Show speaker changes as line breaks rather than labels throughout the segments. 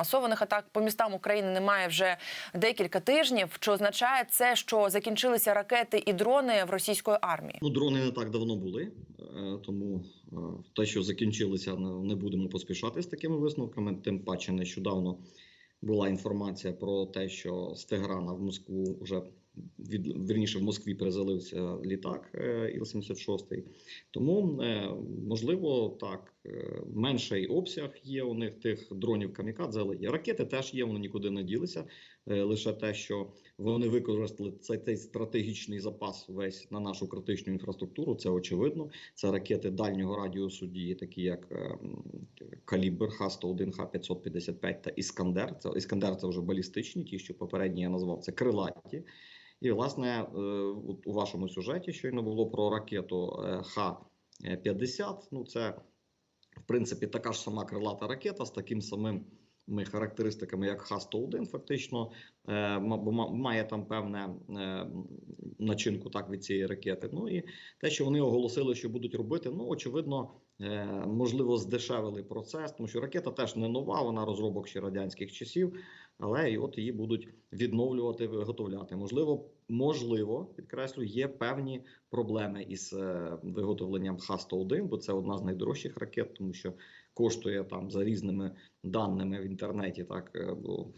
Масованих атак по містам України немає вже декілька тижнів. Чи означає це, що закінчилися ракети і дрони в російської армії?
Ну, дрони не так давно були, е, тому е, те, що закінчилися, не будемо поспішати з такими висновками. Тим паче, нещодавно була інформація про те, що з Теграна в Москву вже від вірніше в Москві перезалився літак е, Іл-76. Тому е, можливо так е, менший обсяг є у них тих дронів камікадзе, але є ракети теж є, вони нікуди не ділися. Е, Лише те, що вони використали цей, цей стратегічний запас весь на нашу критичну інфраструктуру. Це очевидно. Це ракети дальнього радіусу дії, такі як е, Калібр, Х-101, Х-555 та Іскандер. Це Іскандер це вже балістичні, ті, що попередні я назвав, це крилаті. І, власне, е, у вашому сюжеті щойно було про ракету е, Х-50. Ну, це, в принципі, така ж сама крилата ракета з таким самим характеристиками, як Х-101, фактично, е, бо має там певне е, начинку так від цієї ракети. Ну і те, що вони оголосили, що будуть робити, ну очевидно, можливо, здешевили процес, тому що ракета теж не нова, вона розробок ще радянських часів, але і от її будуть відновлювати, виготовляти. Можливо, можливо, підкреслю, є певні проблеми із е, виготовленням Х-101, бо це одна з найдорожчих ракет, тому що коштує там за різними даними в інтернеті. Так е,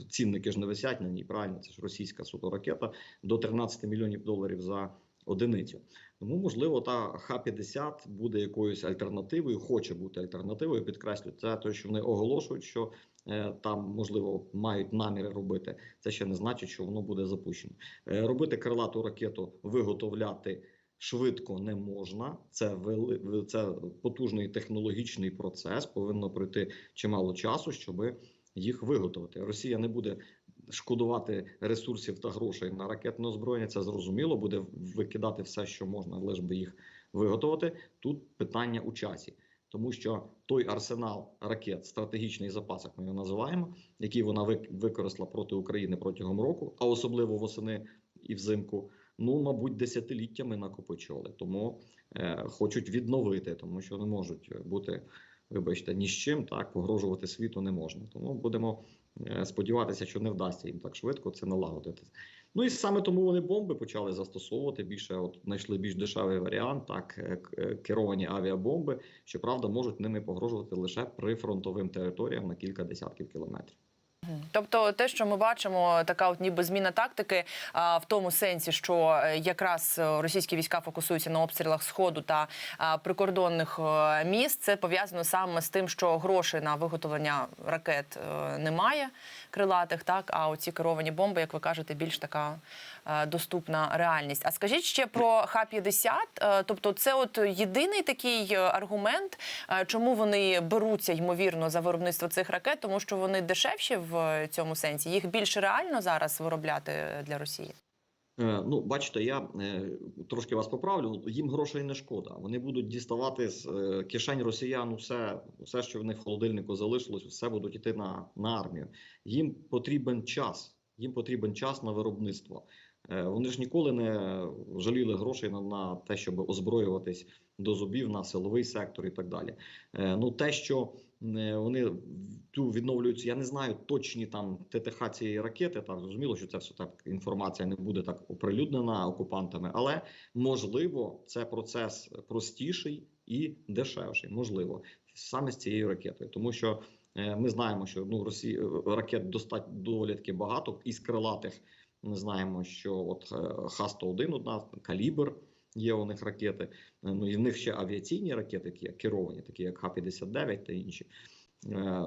цінники ж не висять на ній. Правильно, це ж російська суперракета до 13 мільйонів доларів за одиницю. Тому, можливо, та Х-50 буде якоюсь альтернативою, хоче бути альтернативою. Підкреслю, це те, що вони оголошують, що е, там можливо мають наміри робити. Це ще не значить, що воно буде запущено. Е, робити крилату ракету, виготовляти. Швидко не можна, це вели... це потужний технологічний процес. Повинно пройти чимало часу, щоб їх виготовити. Росія не буде шкодувати ресурсів та грошей на ракетне озброєння. Це зрозуміло, буде викидати все, що можна, лиш би їх виготовити. Тут питання у часі, тому що той арсенал ракет, стратегічний запас, як ми його називаємо, який вона вик- використала проти України протягом року, а особливо восени і взимку. Ну, мабуть, десятиліттями накопичували, тому е, хочуть відновити, тому що не можуть бути, вибачте, ні з чим так погрожувати світу не можна. Тому будемо сподіватися, що не вдасться їм так швидко це налагодити. Ну і саме тому вони бомби почали застосовувати більше. От знайшли більш дешевий варіант, так е, е, керовані авіабомби. Щоправда, можуть ними погрожувати лише прифронтовим територіям на кілька десятків кілометрів.
Тобто, те, що ми бачимо, така от ніби зміна тактики, а, в тому сенсі, що е, якраз е, російські війська фокусуються на обстрілах сходу та прикордонних е, міст. Це пов'язано саме з тим, що грошей на виготовлення ракет немає крилатих, так а оці керовані бомби, як ви кажете, більш така доступна реальність. А скажіть ще про Х-50. Е, Тобто, це от єдиний такий е, аргумент, е, чому вони беруться ймовірно за виробництво цих ракет, тому що вони дешевші в е, цьому сенсі. Їх більш реально зараз виробляти е, для Росії.
Е, Ну, бачите, я е, трошки вас поправлю. Їм грошей не шкода. Вони будуть діставати з е, кишень росіян усе, усе, що в них в холодильнику залишилось, все будуть йти на, на армію. Їм потрібен час. Їм потрібен час на виробництво. Е, Вони ж ніколи не жаліли грошей на, на те, щоб озброюватись до зубів на силовий сектор і так далі. Е, Ну, те, що е, вони ту відновлюються, я не знаю точні там ТТХ цієї ракети. Так зрозуміло, що це все так інформація не буде так оприлюднена окупантами, але можливо, це процес простіший і дешевший. Можливо, саме з цією ракетою, тому що ми знаємо, що ну Росії ракет достатньо доволі таки багато із крилатих. Ми знаємо, що от е, Х-101 одна калібр. Є у них ракети, Е, ну і в них ще авіаційні ракети, які керовані, такі як Х-59 та інші. Е,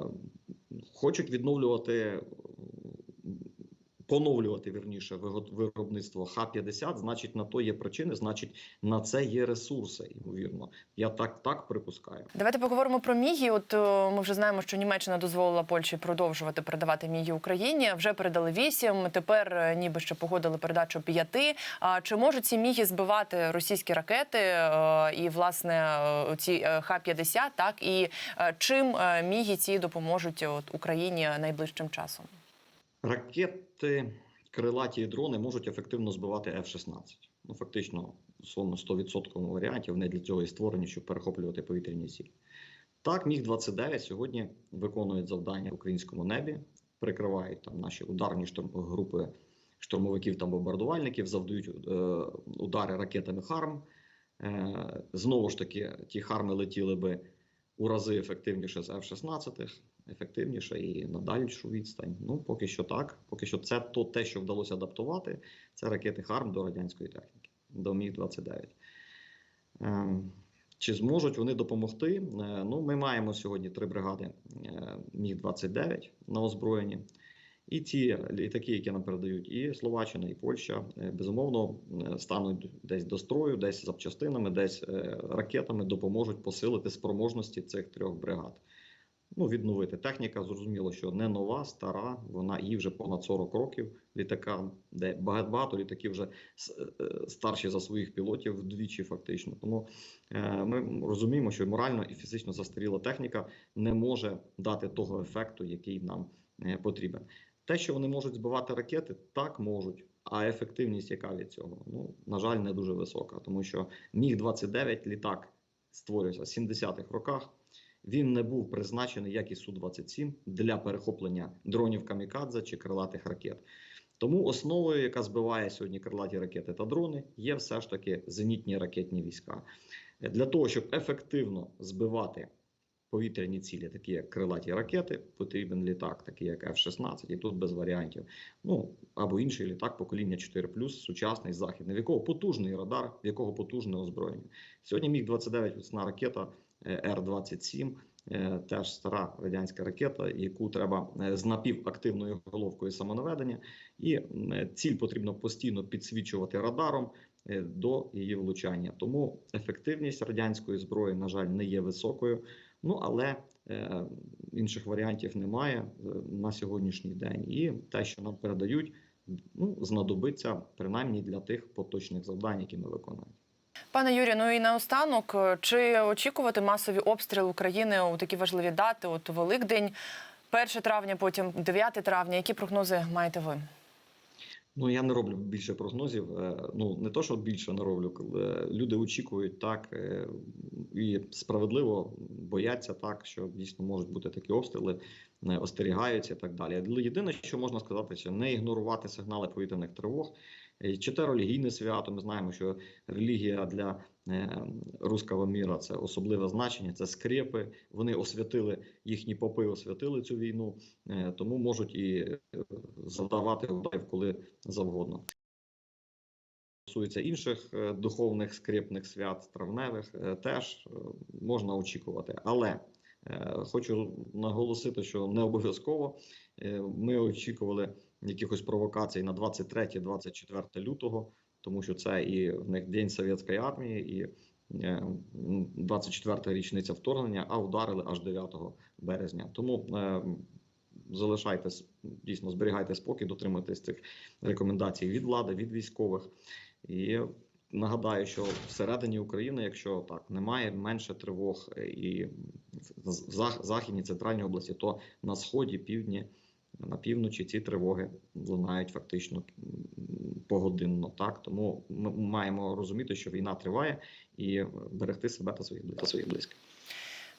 Хочуть відновлювати, поновлювати вірніше виробництво Х-50, значить, на то є причини, значить, на це є ресурси, ймовірно. Я так, так припускаю.
Давайте поговоримо про міги. От е, ми вже знаємо, що Німеччина дозволила Польщі продовжувати передавати міги Україні. Вже передали вісім. Тепер е, ніби ще погодили передачу п'яти. А чи можуть ці міги збивати російські ракети е, і власне ці е, Х-50, Так і чим міги ці допоможуть от Україні найближчим часом?
Ракети, крилаті і дрони можуть ефективно збивати F-16. Ну, фактично, в своєму 100% варіанті вони для цього і створені, щоб перехоплювати повітряні цілі. Так, Міг 29 сьогодні виконують завдання в українському небі. прикривають там наші ударні шторм групи штурмовиків та бомбардувальників, завдають е, удари ракетами ХАРМ. Е, знову ж таки, ті харми летіли би у рази ефективніше з F-16, ефективніше і на дальшу відстань. Ну, поки що так. Поки що це то те, що вдалося адаптувати, це ракети ХАРМ до радянської техніки, до Міг-29. Е, Чи зможуть вони допомогти? Е, Ну, ми маємо сьогодні три бригади е, Міг-29 на озброєнні. І ці літаки, які нам передають, і Словаччина, і Польща, е, безумовно, стануть десь до строю, десь запчастинами, десь ракетами допоможуть посилити спроможності цих трьох бригад. Ну, відновити техніка, зрозуміло, що не нова, стара, вона їй вже понад 40 років літака, де багато, літаків вже е, старші за своїх пілотів вдвічі, фактично. Тому е, ми розуміємо, що морально і фізично застаріла техніка не може дати того ефекту, який нам е, потрібен. Те, що вони можуть збивати ракети, так можуть. А ефективність, яка від цього, ну на жаль, не дуже висока, тому що міг 29 літак створювався в 70-х роках. Він не був призначений, як і су 27 для перехоплення дронів камікадзе чи крилатих ракет. Тому основою, яка збиває сьогодні крилаті ракети та дрони, є все ж таки зенітні ракетні війська. Для того щоб ефективно збивати повітряні цілі, такі як крилаті ракети, потрібен літак, такий як F-16, і тут без варіантів. Ну або інший літак покоління 4+, сучасний західний, в якого потужний радар, в якого потужне озброєння. Сьогодні міг 29 весна ракета Р-27. е, Теж стара радянська ракета, яку треба е, з напівактивною головкою самонаведення, і е, ціль потрібно постійно підсвічувати радаром е, до її влучання. Тому ефективність радянської зброї, на жаль, не є високою. Ну але е, інших варіантів немає е, на сьогоднішній день. І те, що нам передають, ну знадобиться принаймні для тих поточних завдань, які ми виконуємо.
Пане Юрію, ну і наостанок, е, чи очікувати масові обстріли України у такі важливі дати? От Великдень, 1 травня, потім 9 травня. Які прогнози маєте ви?
Ну я не роблю більше прогнозів. Е, Ну не то, що більше не роблю. коли Люди очікують так е, і справедливо бояться так, що дійсно можуть бути такі обстріли, е, остерігаються і так далі. Єдине, що можна сказати, що не ігнорувати сигнали повітряних тривог. Е, Чи те релігійне свято? Ми знаємо, що релігія для е, руського міра це особливе значення. Це скрепи. Вони освятили їхні попи, освятили цю війну, е, тому можуть і завдавати ударів коли завгодно. Стосується інших духовних скрепних свят травневих, теж можна очікувати. Але хочу наголосити, що не обов'язково ми очікували якихось провокацій на 23-24 лютого, тому що це і в них День Совєтської армії, і е, м, 24-та річниця вторгнення, а ударили аж 9 березня. Тому е, залишайте дійсно зберігайте спокій, дотримуйтесь цих рекомендацій від влади, від військових. І нагадаю, що всередині України, якщо так немає менше тривог е, і в західній центральній області, то на сході, півдні, на півночі ці тривоги лунають фактично погодинно. Так тому ми маємо розуміти, що війна триває, і берегти себе та своїх та своїх близьких.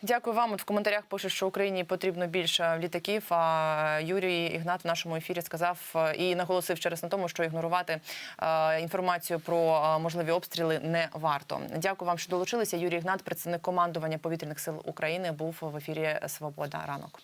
Дякую вам. От в коментарях пишуть, що Україні потрібно більше літаків. А Юрій Ігнат в нашому ефірі сказав і наголосив через на тому, що ігнорувати е, інформацію про е, можливі обстріли не варто. Дякую вам, що долучилися. Юрій Ігнат, представник командування повітряних сил України, був в ефірі Свобода ранок.